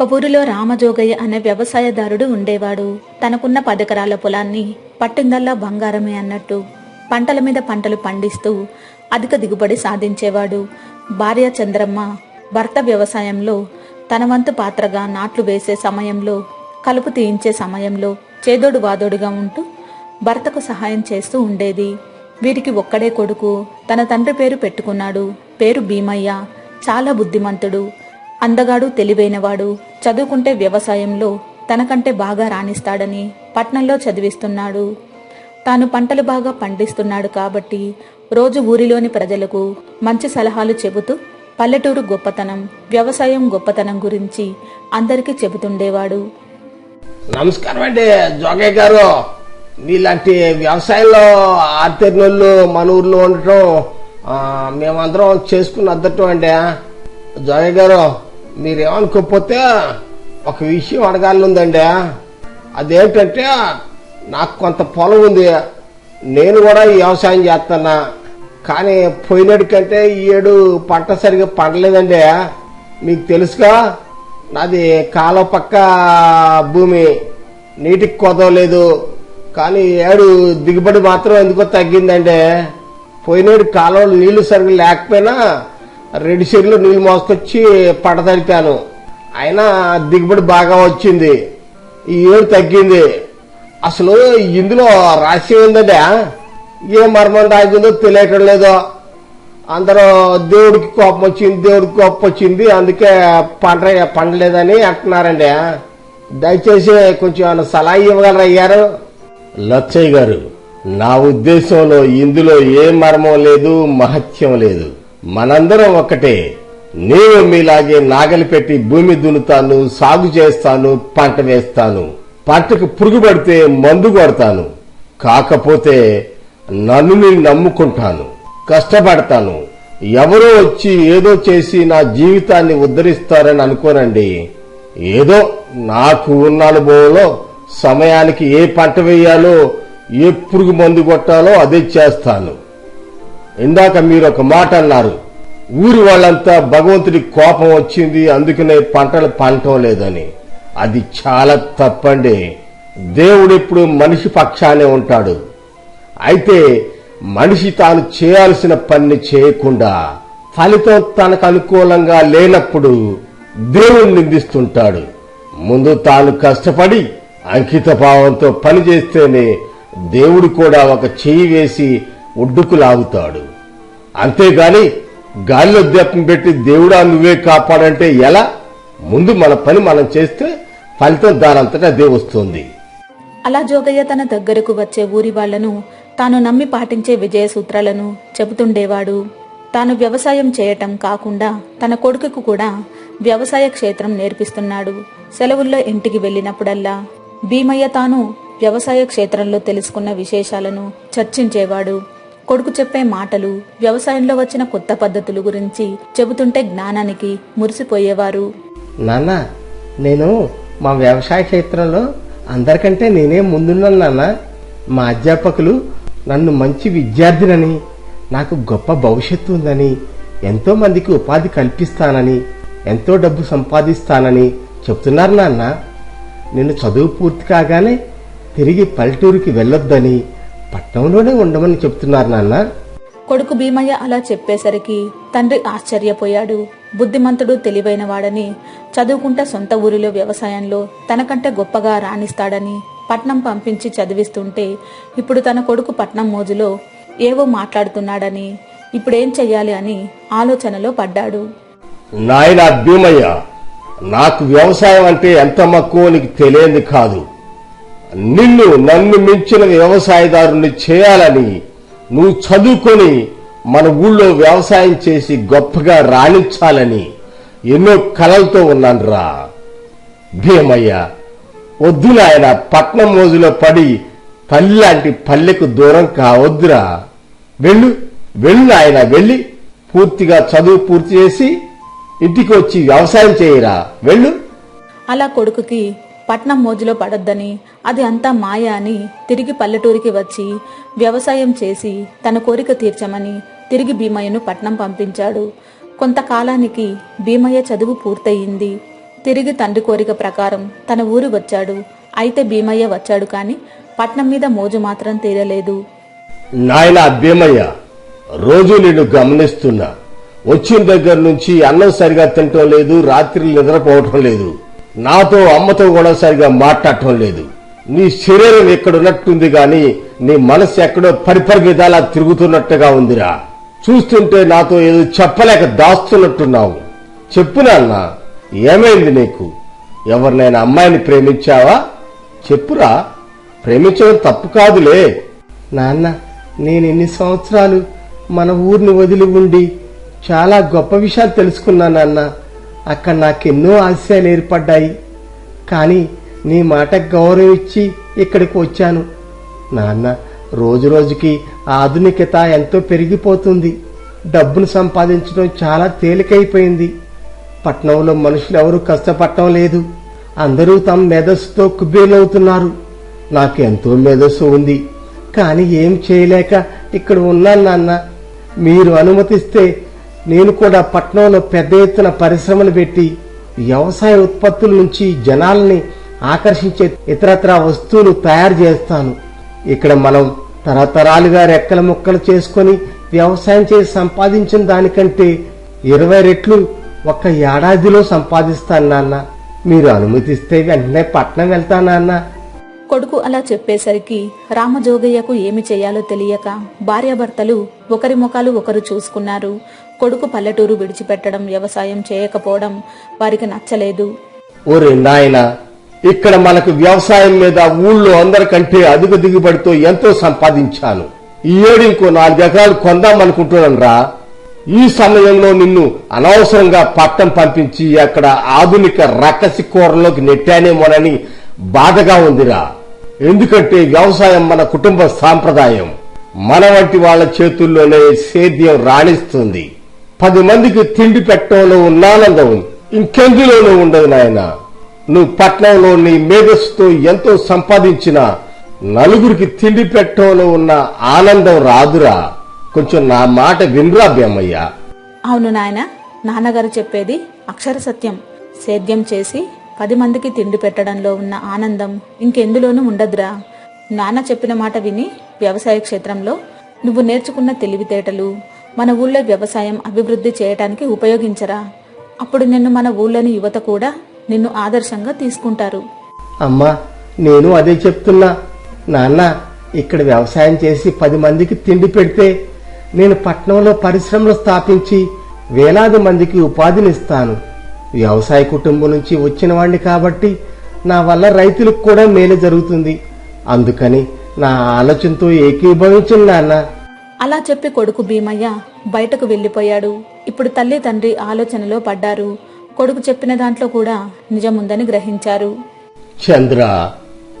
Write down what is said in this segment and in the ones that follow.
ఒక ఊరిలో రామజోగయ్య అనే వ్యవసాయదారుడు ఉండేవాడు. తనకున్న పదెకరాల పొలాన్ని పట్టిందల్లా బంగారమే అన్నట్టు పంటల మీద పంటలు పండిస్తూ అధిక దిగుబడి సాధించేవాడు. భార్య చంద్రమ్మ భర్త వ్యవసాయంలో తన వంతు పాత్రగా నాట్లు వేసే సమయంలో కలుపు తీయించే సమయంలో చేదోడు వాదోడుగా ఉంటూ భర్తకు సహాయం చేస్తూ ఉండేది. వీరికి ఒక్కడే కొడుకు తన తండ్రి పేరు పెట్టుకున్నాడు. పేరు భీమయ్య. చాలా బుద్ధిమంతుడు. అందగాడు తెలివైనవాడు చదువుకుంటే వ్యవసాయంలో తనకంటే బాగా రాణిస్తాడని పట్నంలో చదివిస్తున్నాడు. తాను పంటలు బాగా పండిస్తున్నాడు కాబట్టి రోజు ఊరిలోని ప్రజలకు మంచి సలహాలు చెబుతూ పల్లెటూరు గొప్పతనం వ్యవసాయం గొప్పతనం గురించి అందరికీ చెబుతుండేవాడు. నమస్కారం అండి జోగయ్య గారు. మీలాంటి వ్యవసాయంలో ఆర్తెర్నూళ్ళు మన ఊర్లో ఉండటం మేమందరం చేసుకుని అద్దటం అండి జోగయ్య గారు మీరేమనుకోకపోతే ఒక విషయం అడగాలనుందండి. అదేంటంటే నాకు కొంత పొలం ఉంది. నేను కూడా వ్యవసాయం చేస్తున్నా కానీ పోయినటి కంటే ఈ ఏడు పంట సరిగా పండలేదండి. మీకు తెలుసుగా నాది కాలువ పక్క భూమి. నీటికి కొదవలేదు కానీ ఏడు దిగుబడి మాత్రం ఎందుకో తగ్గిందండి. పోయినేడు కాలువలు నీళ్ళు సరిగ్గా లేకపోయినా రెండు చెర్లు నీళ్ళు మోసుకొచ్చి పంట అయినా దిగుబడి బాగా వచ్చింది. ఈ ఏడు తగ్గింది. అసలు ఇందులో రహస్యం ఏందంటే ఏ మర్మం రాగిందో తెలియటం లేదో. అందరూ దేవుడికి కోపం వచ్చింది దేవుడికి కోపం వచ్చింది. అందుకే పంట పండలేదని అంటున్నారండి. దయచేసి కొంచెం ఆయన సలహా ఇవ్వగలరా అయ్యారు? లచ్చయ్య గారు నా ఉద్దేశంలో ఇందులో ఏ మర్మం లేదు మహత్యం లేదు. మనందరం ఒక్కటే. నేను మీలాగే నాగలి పెట్టి భూమి దున్నుతాను సాగు చేస్తాను పంట వేస్తాను. పంటకు పురుగు పడితే మందు కొడతాను. కాకపోతే నన్ను నేను నమ్ముకుంటాను. కష్టపడతాను. ఎవరో వచ్చి ఏదో చేసి నా జీవితాన్ని ఉద్ధరిస్తారని అనుకోనండి. ఏదో నాకు ఉన్న అనుభవంలో సమయానికి ఏ పంట వేయాలో ఏ పురుగు మందు కొట్టాలో అదే చేస్తాను. ఇందాక మీరు ఒక మాట అన్నారు. ఊరి వాళ్ళంతా భగవంతుడి కోపం వచ్చింది అందుకనే పంటలు పండటం లేదని. అది చాలా తప్పండి. దేవుడు ఎప్పుడు మనిషి పక్షానే ఉంటాడు. అయితే మనిషి తాను చేయాల్సిన పని చేయకుండా ఫలితం తనకు అనుకూలంగా లేనప్పుడు దేవుడు నిందిస్తుంటాడు. ముందు తాను కష్టపడి అంకిత భావంతో పని చేస్తేనే దేవుడు కూడా ఒక చెయ్యి వేసి ఒడ్డుకు లాగుతాడు అంతేగాని గాలిలో దీపం పెట్టి దేవుడా నువ్వే కాపాడంటే ఎలా? ముందు మన పని మనం చేస్తే ఫలితం దానంతటా అదే వస్తుంది. అలా జోగయ్య తన దగ్గరకు వచ్చే ఊరి వాళ్ళను తాను నమ్మి పాటించే విజయ సూత్రాలను చెబుతుండేవాడు. తాను వ్యవసాయం చేయటం కాకుండా తన కొడుకుకు కూడా వ్యవసాయ క్షేత్రం నేర్పిస్తున్నాడు. సెలవుల్లో ఇంటికి వెళ్ళినప్పుడల్లా భీమయ్య తాను వ్యవసాయ క్షేత్రంలో తెలుసుకున్న విశేషాలను చర్చించేవాడు. కొడుకు చెప్పే మాటలు వ్యవసాయంలో వచ్చిన కొత్త పద్ధతుల గురించి చెబుతుంటే జ్ఞానానికి మురిసిపోయేవారు. నాన్న నేను మా వ్యవసాయ క్షేత్రంలో అందరికంటే నేనే ముందున్నాను నాన్న. మా అధ్యాపకులు నన్ను మంచి విద్యార్థినని నాకు గొప్ప భవిష్యత్తు ఉందని ఎంతో మందికి ఉపాధి కల్పిస్తానని ఎంతో డబ్బు సంపాదిస్తానని చెప్తున్నారు నాన్న. నేను చదువు పూర్తి కాగానే తిరిగి పల్లెటూరుకి వెళ్ళొద్దని పట్నంలోనే ఉండమని చెప్తున్నారు నాన్న. కొడుకు భీమయ్య అలా చెప్పేసరికి తండ్రి ఆశ్చర్యపోయాడు. బుద్ధిమంతుడు తెలివైనవాడని చదువుకుంటే సొంత ఊరిలో వ్యవసాయంలో తనకంటే గొప్పగా రాణిస్తాడని పట్నం పంపించి చదివిస్తుంటే ఇప్పుడు తన కొడుకు పట్నం మోజులో ఏవో మాట్లాడుతున్నాడని ఇప్పుడేం చెయ్యాలి అని ఆలోచనలో పడ్డాడు. నాయన భీమయ్య నాకు వ్యవసాయం అంటే ఎంత మక్కువ నీకు తెలియంది కాదు. నిన్ను నన్ను మించిన వ్యవసాయదారుని చేయాలని నువ్వు చదువుకొని మన ఊళ్ళో వ్యవసాయం చేసి గొప్పగా రాణించాలని ఎన్నో కలలతో ఉన్నానురా. భీమయ్య వద్దు నాయన పట్నం మోజులో పడి తల్లి లాంటి పల్లెకు దూరం కావద్దురా. వెళ్ళు వెళ్ళు ఆయన వెళ్ళి. పూర్తిగా చదువు పూర్తి చేసి ఇంటికి వచ్చి వ్యవసాయం చేయరా. వెళ్ళు. అలా కొడుకుకి పట్నం మోజులో పడొద్దని అది అంతా మాయ అని తిరిగి పల్లెటూరికి వచ్చి వ్యవసాయం చేసి తన కోరిక తీర్చమని తిరిగి భీమయ్యను పట్నం పంపించాడు. కొంతకాలానికి భీమయ్య చదువు పూర్తయింది. తిరిగి తండ్రి కోరిక ప్రకారం తన ఊరు వచ్చాడు. అయితే భీమయ్య వచ్చాడు కాని పట్నం మీద మోజు మాత్రం తీరలేదు. నాయన భీమయ్య రోజు నేను గమనిస్తున్నా. వచ్చిన దగ్గర నుంచి అన్నం సరిగా తినటం లేదు రాత్రి నిద్రపోవటం లేదు. నాతో అమ్మతో కూడా సరిగా మాట్లాడటం లేదు. నీ శరీరం ఎక్కడున్నట్టుంది గాని నీ మనసు ఎక్కడో పరిపరి విధాలా తిరుగుతున్నట్టుగా ఉందిరా. చూస్తుంటే నాతో ఏదో చెప్పలేక దాస్తున్నట్టున్నావు. చెప్పు నాన్న ఏమైంది నీకు? ఎవరినైనా అమ్మాయిని ప్రేమించావా? చెప్పురా ప్రేమించడం తప్పు కాదులే. నాన్న నేను ఇన్ని సంవత్సరాలు మన ఊరిని వదిలి ఉండి చాలా గొప్ప విషయాలు తెలుసుకున్నానన్నా నాన్న. అక్కడ నాకెన్నో ఆశయాలు ఏర్పడ్డాయి. కానీ నీ మాట గౌరవం ఇచ్చి ఇక్కడికి వచ్చాను. నాన్న రోజు రోజుకి ఆధునికత ఎంతో పెరిగిపోతుంది. డబ్బును సంపాదించడం చాలా తేలికైపోయింది. పట్నంలో మనుషులు ఎవరు కష్టపడటం లేదు. అందరూ తమ మేధస్సుతో కుబేలవుతున్నారు నాకు ఎంతో మేధస్సు ఉంది. కానీ ఏం చేయలేక ఇక్కడ ఉన్నాను నాన్న. మీరు అనుమతిస్తే నేను కూడా పట్నంలో పెద్ద ఎత్తున పరిశ్రమలు పెట్టి వ్యవసాయ ఉత్పత్తుల నుంచి జనాల్ని ఆకర్షించే ఇతరత్ర వస్తువులు తయారు చేస్తాను. ఇక్కడ మనం తరతరాలుగా రెక్కల ముక్కలు చేసుకొని వ్యవసాయం చేసి సంపాదించిన దానికంటే ఇరవై రెట్లు ఒక్క ఏడాదిలో సంపాదిస్తాను నాన్న. మీరు అనుమతిస్తే వెంటనే పట్నం వెళ్తా నాన్న. కొడుకు అలా చెప్పేసరికి రామజోగయ్యకు ఏమి చేయాలో తెలియక భార్యాభర్తలు ఒకరి ముఖాలు ఒకరు చూసుకున్నారు. కొడుకు పల్లెటూరు విడిచిపెట్టడం వ్యవసాయం చేయకపోవడం వారికి నచ్చలేదు. ఓరే నాయన ఇక్కడ మనకు వ్యవసాయం మీద ఊళ్ళో అందరికంటే అధిక దిగుబడితో ఎంతో సంపాదించాను. ఈ ఏడు ఇంకో నాలుగు ఎకరాలు కొందామనుకుంటున్నాను రా. ఈ సమయంలో నిన్ను అనవసరంగా పట్టం పంపించి అక్కడ ఆధునిక రకసి కూరలోకి నెట్టానేమోనని బాధగా ఉందిరా. ఎందుకంటే వ్యవసాయం మన కుటుంబ సాంప్రదాయం. మన వంటి వాళ్ళ చేతుల్లోనే సేద్యం రాణిస్తుంది. పది మందికి తిండి పెట్టడంలో ఉన్న ఆనందం ఇంకెందులోనూ ఉండదు నాయన. నువ్వు పట్నంలో నీ మేధస్సుతో ఎంతో సంపాదించినా నలుగురికి తిండి పెట్టడంలో ఉన్న ఆనందం రాదురా. కొంచెం నా మాట వినరా భీమయ్య అవును నాయన. నాన్నగారు చెప్పేది అక్షర సత్యం. సేద్యం చేసి పది మందికి తిండి పెట్టడంలో ఉన్న ఆనందం ఇంకెందులోనూ ఉండదురా. నాన్న చెప్పిన మాట విని వ్యవసాయ క్షేత్రంలో నువ్వు నేర్చుకున్న తెలివితేటలు మన ఊళ్ళో వ్యవసాయం అభివృద్ధి చేయటానికి ఉపయోగించరా? అప్పుడు నిన్ను మన ఊళ్ళోని యువత కూడా నిన్ను ఆదర్శంగా తీసుకుంటారు. అమ్మా నేను అదే చెప్తున్నా. నాన్న ఇక్కడ వ్యవసాయం చేసి పది మందికి తిండి పెడితే నేను పట్నంలో పరిశ్రమలు స్థాపించి వేలాది మందికి ఉపాధినిస్తాను. వ్యవసాయ కుటుంబం నుంచి వచ్చిన వాడిని కాబట్టి నా వల్ల రైతులకు కూడా మేలు జరుగుతుంది. అందుకని నా ఆలోచనతో ఏకీభవించిన నాన్న. అలా చెప్పి కొడుకు భీమయ్య బయటకు వెళ్ళిపోయాడు. ఇప్పుడు తల్లి తండ్రి ఆలోచనలో పడ్డారు. కొడుకు చెప్పిన దాంట్లో కూడా నిజముందని గ్రహించారు. చంద్ర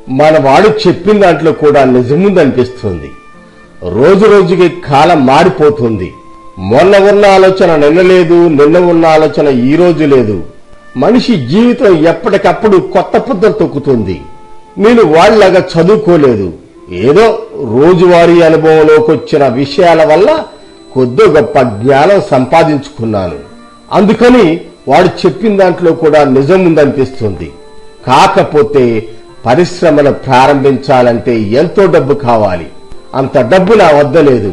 మన వాడు చెప్పిన దాంట్లో కూడా నిజముందనిపిస్తుంది. రోజు రోజుకి కాలం మారిపోతుంది. మొన్న ఉన్న ఆలోచన నిన్న లేదు నిన్న ఉన్న ఆలోచన ఈ రోజు లేదు. మనిషి జీవితం ఎప్పటికప్పుడు కొత్త పుద్దలు తొక్కుతుంది. నేను వాళ్ళలాగా చదువుకోలేదు. ఏదో రోజువారీ అనుభవంలోకి వచ్చిన విషయాల వల్ల కొద్ది గొప్ప జ్ఞానం సంపాదించుకున్నాను. అందుకని వాడు చెప్పిన దాంట్లో కూడా నిజం ఉందనిపిస్తుంది. కాకపోతే పరిశ్రమలు ప్రారంభించాలంటే ఎంతో డబ్బు కావాలి. అంత డబ్బు నా వద్ద లేదు.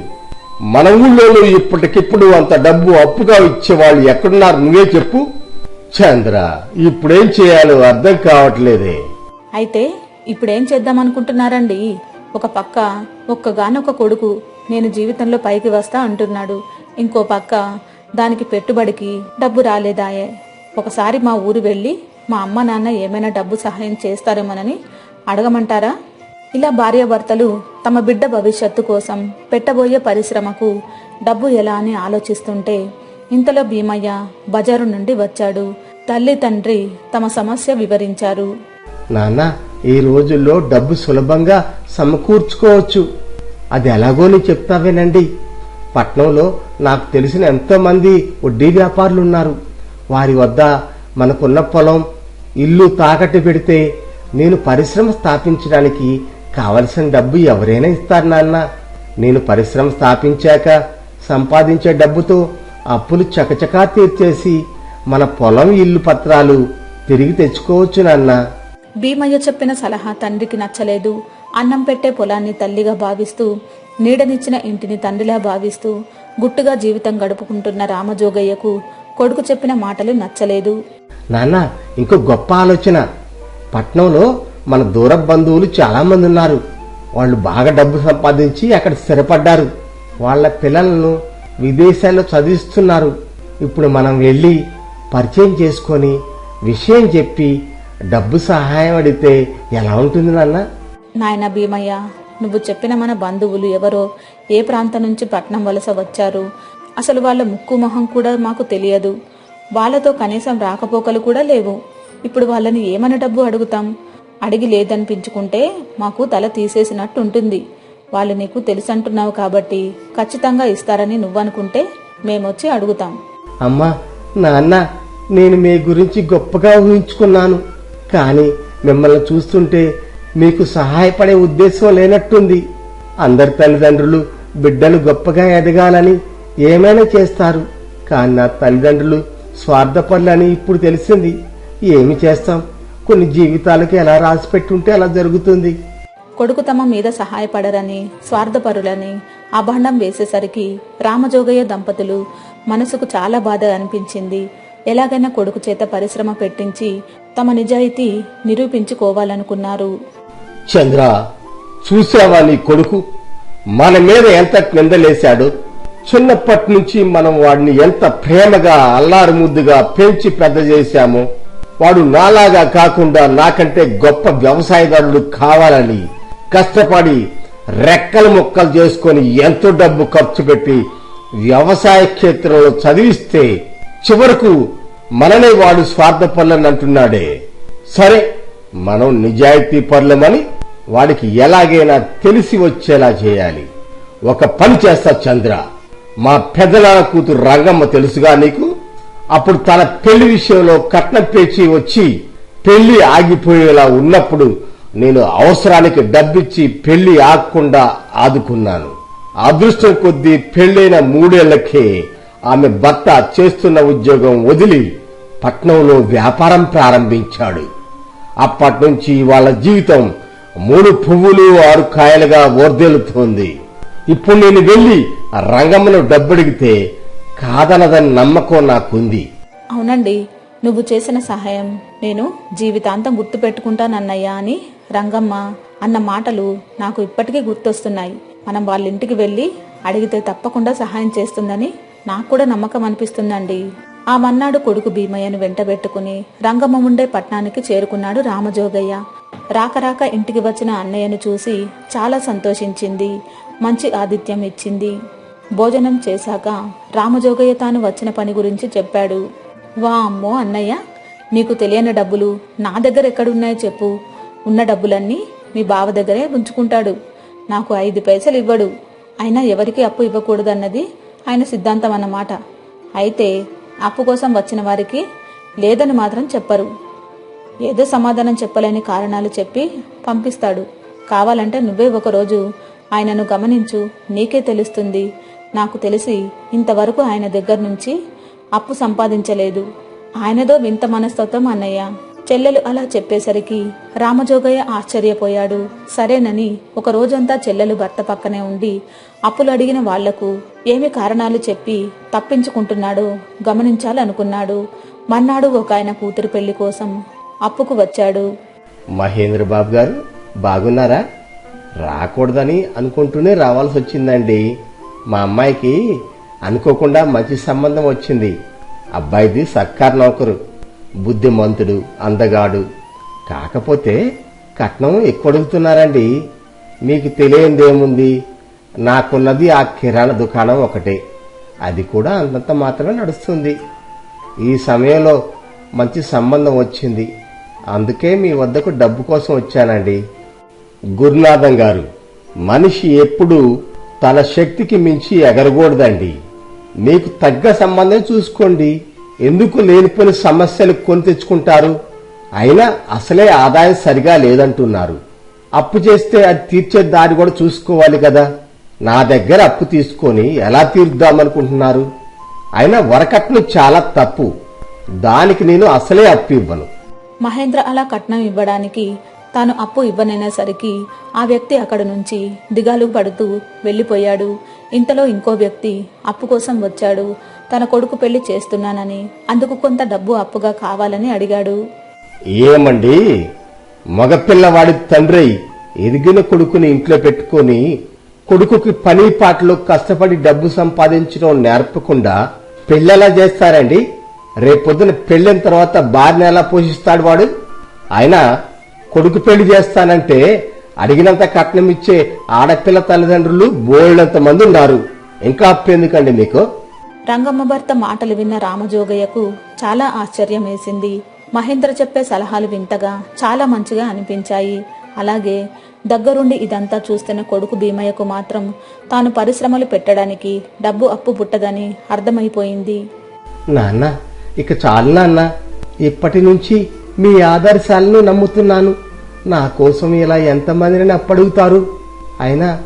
మన ఊళ్ళోనూ ఇప్పటికిప్పుడు అంత డబ్బు అప్పుగా ఇచ్చేవాళ్ళు ఎక్కడున్నారు నువ్వే చెప్పు. చంద్ర ఇప్పుడేం చేయాలో అర్థం కావట్లేదే. అయితే ఇప్పుడేం చేద్దాం అనుకుంటున్నారండి ఒక పక్క ఒక్కగానొక్క కొడుకు నేను జీవితంలో పైకి వస్తా అంటున్నాడు. ఇంకో పక్క దానికి పెట్టుబడికి డబ్బు రాలేదాయే. ఒకసారి మా ఊరు వెళ్ళి మా అమ్మ నాన్న ఏమైనా డబ్బు సహాయం చేస్తారేమోనని అడగమంటారా? ఇలా భార్యాభర్తలు తమ బిడ్డ భవిష్యత్తు కోసం పెట్టబోయే పరిశ్రమకు డబ్బు ఎలా అని ఆలోచిస్తుంటే ఇంతలో భీమయ్య బజారు నుండి వచ్చాడు. తల్లి తండ్రి తమ సమస్య వివరించారు. నాన్న ఈ రోజుల్లో డబ్బు సులభంగా సమకూర్చుకోవచ్చు. అది ఎలాగో నీ చెప్తావేనండి? పట్నంలో నాకు తెలిసిన ఎంతో మంది వడ్డీ వ్యాపారులు ఉన్నారు వారి వద్ద మనకున్న పొలం ఇల్లు తాకట్టు పెడితే నేను పరిశ్రమ స్థాపించడానికి కావలసిన డబ్బు ఎవరైనా ఇస్తారు నాన్న. నేను పరిశ్రమ స్థాపించాక సంపాదించే డబ్బుతో అప్పులు చకచకా తీర్చేసి మన పొలం ఇల్లు పత్రాలు తిరిగి తెచ్చుకోవచ్చు నాన్న. భీమయ్య చెప్పిన సలహా తండ్రికి నచ్చలేదు. అన్నం పెట్టే పొలాన్ని తల్లిగా భావిస్తూ నీడనిచ్చిన ఇంటిని తండ్రిలా భావిస్తూ గుట్టుగా జీవితం గడుపుకుంటున్న రామజోగయ్యకు కొడుకు చెప్పిన మాటలు నచ్చలేదు. నాన్న ఇంకో గొప్ప ఆలోచన. పట్నంలో మన దూర బంధువులు చాలా మంది ఉన్నారు వాళ్ళు బాగా డబ్బు సంపాదించి అక్కడ స్థిరపడ్డారు. వాళ్ళ పిల్లలను విదేశాల్లో చదివిస్తున్నారు. ఇప్పుడు మనం వెళ్ళి పరిచయం చేసుకొని విషయం చెప్పి డబ్బు సహాయం అడిగితే ఎలా ఉంటుంది నాన్న? నాయన భీమయ్య నువ్వు చెప్పిన మన బంధువులు ఎవరో ఏ ప్రాంతం నుంచి పట్నం వలస వచ్చారు? అసలు వాళ్ళ ముక్కు మొహం కూడా మాకు తెలియదు. వాళ్ళతో కనీసం రాకపోకలు కూడా లేవు. ఇప్పుడు వాళ్ళని ఏమని డబ్బు అడుగుతాం? అడిగి లేదనిపించుకుంటే మాకు తల తీసేసినట్టు ఉంటుంది వాళ్ళు నీకు తెలుసంటున్నావు కాబట్టి ఖచ్చితంగా ఇస్తారని నువ్వనుకుంటే మేమొచ్చి అడుగుతాం. అమ్మా నాన్న నేను మీ గురించి గొప్పగా ఊహించుకున్నాను. కానీ మిమ్మల్ని చూస్తుంటే మీకు సహాయపడే ఉద్దేశం లేనట్టుంది. అందరి తల్లిదండ్రులు బిడ్డలు గొప్పగా ఎదగాలని ఏమైనా చేస్తారు. కానీ నా తల్లిదండ్రులు స్వార్థపరులని ఇప్పుడు తెలిసింది. ఏమి చేస్తాం? కొన్ని జీవితాలకి ఎలా రాసి పెట్టుంటే అలా జరుగుతుంది. కొడుకు తమ మీద సహాయపడరని స్వార్థపరులని అభాండం వేసేసరికి రామజోగయ్య దంపతులు మనసుకు చాలా బాధ అనిపించింది. ఎలాగైనా కొడుకు చేత పరిశ్రమ పెట్టించి తమ నిజాయితీ నిరూపించుకోవాలనుకున్నారు. చంద్ర చూసావా నీ కొడుకు? మన మీద ఎంత నిందలేశాడు చిన్నప్పటి నుంచి మనం వాడిని ఎంత ప్రేమగా అల్లారు ముద్దుగా పెంచి పెద్ద చేశామో? వాడు నాలాగా కాకుండా నాకంటే గొప్ప వ్యవసాయదారుడు కావాలని కష్టపడి రెక్కలు ముక్కలు చేసుకొని ఎంతో డబ్బు ఖర్చు పెట్టి వ్యవసాయ క్షేత్రంలో చదివిస్తే చివరకు మననే వాడు స్వార్థపరులని అంటున్నాడే. సరే మనం నిజాయితీ పనులమని వాడికి ఎలాగైనా తెలిసి వచ్చేలా చేయాలి. ఒక పని చేస్తా చంద్ర. మా పెద్దల కూతురు రంగమ్మ తెలుసుగా నీకు? అప్పుడు తన పెళ్ళి విషయంలో కట్నం పేచి వచ్చి పెళ్ళి ఆగిపోయేలా ఉన్నప్పుడు నేను అవసరానికి డబ్బిచ్చి పెళ్ళి ఆగకుండా ఆదుకున్నాను. అదృష్టం కొద్దీ పెళ్ళైన మూడేళ్ళకే ఆమె భర్త చేస్తున్న ఉద్యోగం వదిలి పట్నంలో వ్యాపారం ప్రారంభించాడు. అప్పటి నుంచి వాళ్ళ జీవితం మూడు పువ్వులు ఆరు కాయలుగా ఓర్దెలుతోంది. ఇప్పుడు నేను వెళ్ళి ఆ రంగమ్మను డబ్బడిగితే కాదనదని నమ్మకం నాకుంది. అవునండి నువ్వు చేసిన సహాయం. నేను జీవితాంతం గుర్తుపెట్టుకుంటానన్నయ్యా అని రంగమ్మ అన్న మాటలు నాకు ఇప్పటికీ గుర్తొస్తున్నాయి. మనం వాళ్ళ ఇంటికి వెళ్ళి అడిగితే తప్పకుండా సహాయం చేస్తుందని నాకు కూడా నమ్మకం అనిపిస్తుందండి. ఆ మన్నాడు కొడుకు భీమయ్యను వెంటబెట్టుకుని రంగమ్మ ఉండే పట్నానికి చేరుకున్నాడు రామజోగయ్య. రాక రాక ఇంటికి వచ్చిన అన్నయ్యను చూసి చాలా సంతోషించింది. మంచి ఆతిథ్యం ఇచ్చింది. భోజనం చేశాక రామజోగయ్య తాను వచ్చిన పని గురించి చెప్పాడు. వా అమ్మో అన్నయ్య నీకు తెలియని డబ్బులు నా దగ్గర ఎక్కడున్నాయో చెప్పు. ఉన్న డబ్బులన్నీ మీ బావ దగ్గరే ఉంచుకుంటాడు. నాకు ఐదు పైసలు ఇవ్వడు అయినా ఎవరికి అప్పు ఇవ్వకూడదన్నది ఆయన సిద్ధాంతం అన్నమాట. అయితే అప్పు కోసం వచ్చిన వారికి లేదని మాత్రం చెప్పరు. ఏదో సమాధానం చెప్పలేని కారణాలు చెప్పి పంపిస్తాడు. కావాలంటే నువ్వే ఒకరోజు ఆయనను గమనించు. నీకే తెలుస్తుంది. నాకు తెలిసి ఇంతవరకు ఆయన దగ్గర నుంచి అప్పు సంపాదించలేదు. ఆయనదో వింత మనస్తత్వం అన్నయ్య. చెల్లెలు అలా చెప్పేసరికి రామజోగయ్య ఆశ్చర్యపోయాడు. సరేనని ఒక రోజంతా చెల్లెలు భర్త పక్కనే ఉండి అప్పులు అడిగిన వాళ్ళకు ఏమి కారణాలు చెప్పి తప్పించుకుంటున్నాడో గమనించాలనుకున్నాడు. మన్నాడు ఒక ఆయన కూతురు పెళ్ళి కోసం అప్పుకు వచ్చాడు. మహేంద్ర బాబు గారు బాగున్నారా? రాకూడదని అనుకుంటూనే రావాల్సి వచ్చిందండి మా అమ్మాయికి అనుకోకుండా మంచి సంబంధం వచ్చింది. అబ్బాయిది సర్కార్ నౌకరు. బుద్ధిమంతుడు అందగాడు. కాకపోతే కట్నం ఎక్కువ అడుగుతున్నారండి మీకు తెలియందేముంది? నాకున్నది ఆ కిరాణా దుకాణం ఒకటే. అది కూడా అంతంత మాత్రమే నడుస్తుంది. ఈ సమయంలో మంచి సంబంధం వచ్చింది. అందుకే మీ వద్దకు డబ్బు కోసం వచ్చానండి. గురునాథం గారు మనిషి ఎప్పుడూ తన శక్తికి మించి ఎగరకూడదండి. మీకు తగ్గ సంబంధం చూసుకోండి. ఎందుకు లేనిపోని సమస్యలు కొని తెచ్చుకుంటారు? అయినా అసలే ఆదాయం సరిగా లేదంటున్నారు. అప్పు చేస్తే అది తీర్చే దారి కూడా చూసుకోవాలి కదా. నా దగ్గర అప్పు తీసుకొని ఎలా తీర్దామనుకుంటున్నారు అయినా వరకట్నం చాలా తప్పు. దానికి నేను అసలే అప్పు ఇవ్వను. మహేంద్ర అలా కట్నం ఇవ్వడానికి తాను అప్పు ఇవ్వనైనసరికి ఆ వ్యక్తి అక్కడి నుంచి దిగాలు పడుతూ వెళ్ళిపోయాడు. ఇంతలో ఇంకో వ్యక్తి అప్పు కోసం వచ్చాడు. తన కొడుకు పెళ్ళి చేస్తున్నానని అందుకు కొంత డబ్బు అప్పుగా కావాలని అడిగాడు. ఏమండి? మగపిల్లవాడి తండ్రి ఎదిగిన కొడుకుని ఇంట్లో పెట్టుకొని కొడుకుకి పని పాటలు కష్టపడి డబ్బు సంపాదించడం నేర్పకుండా పెళ్ళెలా చేస్తారండి? రేపొద్దున పెళ్ళిన తర్వాత భార్యను ఎలా పోషిస్తాడు వాడు? అయినా కొడుకు పెళ్ళి చేస్తానంటే అడిగినంత కట్నం ఇచ్చే ఆడపిల్ల తల్లిదండ్రులు బోళ్ళంత మంది ఉన్నారు. ఇంకా అప్పెందుకండి మీకు? రంగమ్మ భర్త మాటలు విన్న రామజోగయ్యకు చాలా ఆశ్చర్యం వేసింది మహేంద్ర చెప్పే సలహాలు వింతగా చాలా మంచిగా అనిపించాయి. అలాగే దగ్గరుండి ఇదంతా చూస్తున్న కొడుకు భీమయ్యకు మాత్రం తాను పరిశ్రమలు పెట్టడానికి డబ్బు అప్పు పుట్టదని అర్థమైపోయింది. నాన్న ఇక చాలు నాన్న. ఇప్పటి నుంచి మీ ఆదర్శాలను నమ్ముతున్నాను. నా కోసం ఇలా ఎంతమందిని అప్పడుగుతారు? అయినా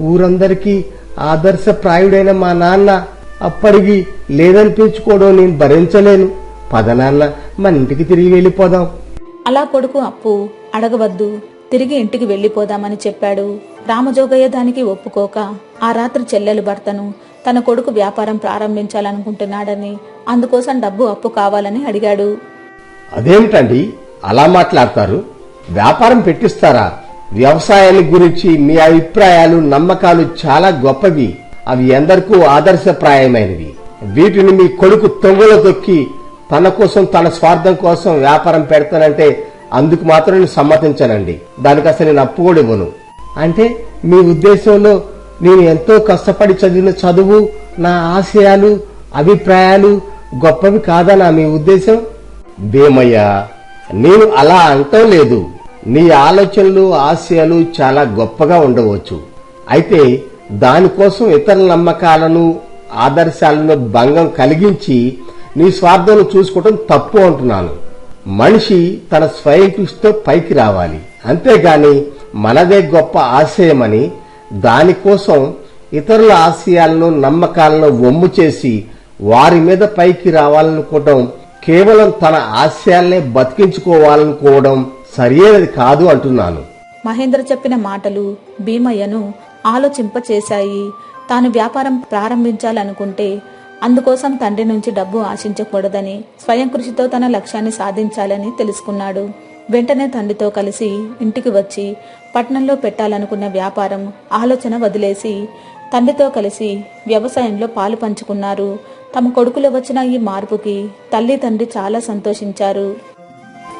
ఊరందరికీ ఆదర్శప్రాయుడైన మా నాన్న అప్పడిగి లేదనిపించుకోవడం నేను భరించలేను. పద నాన్న మన ఇంటికి తిరిగి వెళ్ళిపోదాం. అలా కొడుకు అప్పు అడగవద్దు. తిరిగి ఇంటికి వెళ్ళిపోదామని చెప్పాడు. రామజోగయ్య దానికి ఒప్పుకోక ఆ రాత్రి చెల్లెలు భర్తను తన కొడుకు వ్యాపారం ప్రారంభించాలనుకుంటున్నాడని అందుకోసం డబ్బు అప్పు కావాలని అడిగాడు. అదేమిటండి? అలా మాట్లాడతారు? వ్యాపారం పెట్టిస్తారా? వ్యవసాయాన్ని గురించి మీ అభిప్రాయాలు నమ్మకాలు చాలా గొప్పవి. అవి ఎందరికూ ఆదర్శప్రాయమైనవి. వీటిని మీ కొడుకు తొంగలో తొక్కి తన కోసం తన స్వార్థం కోసం వ్యాపారం పెడతానంటే అందుకు మాత్రం నేను సమ్మతించానండి. దానికి అసలు నేను అప్పు కూడా ఇవ్వను. అంటే మీ ఉద్దేశంలో నేను ఎంతో కష్టపడి చదివిన చదువు నా ఆశయాలు అభిప్రాయాలు గొప్పవి కాదనా మీ ఉద్దేశం? భీమయ్య నేను అలా అంటం లేదు. నీ ఆలోచనలు ఆశయాలు చాలా గొప్పగా ఉండవచ్చు. అయితే దానికోసం ఇతర నమ్మకాలను ఆదర్శాలను భంగం కలిగించి నీ స్వార్థం చూసుకోవటం తప్పు అంటున్నాను. మనిషి తన స్వయం కృషితో పైకి రావాలి. అంతేగాని మనదే గొప్ప ఆశయమని దానికోసం ఇతరుల ఆశయాలను నమ్మకాలను వమ్ము చేసి వారి మీద పైకి రావాలనుకోవటం కేవలం తన ఆశయాల్నే బతికించుకోవాలనుకోవడం సరియైనది కాదు అంటున్నాను. మహేంద్ర చెప్పిన మాటలు భీమయ్యను ఆలోచింపచేశాయి. తాను వ్యాపారం ప్రారంభించాలనుకుంటే అందుకోసం తండ్రి నుంచి డబ్బు ఆశించకూడదని స్వయం కృషితో తన లక్ష్యాన్ని సాధించాలని తెలుసుకున్నాడు. వెంటనే తండ్రితో కలిసి ఇంటికి వచ్చి పట్నంలో పెట్టాలనుకున్న వ్యాపారం ఆలోచన వదిలేసి తండ్రితో కలిసి వ్యవసాయంలో పాలు పంచుకున్నారు. తమ కొడుకులో వచ్చిన ఈ మార్పుకి తల్లి తండ్రి చాలా సంతోషించారు.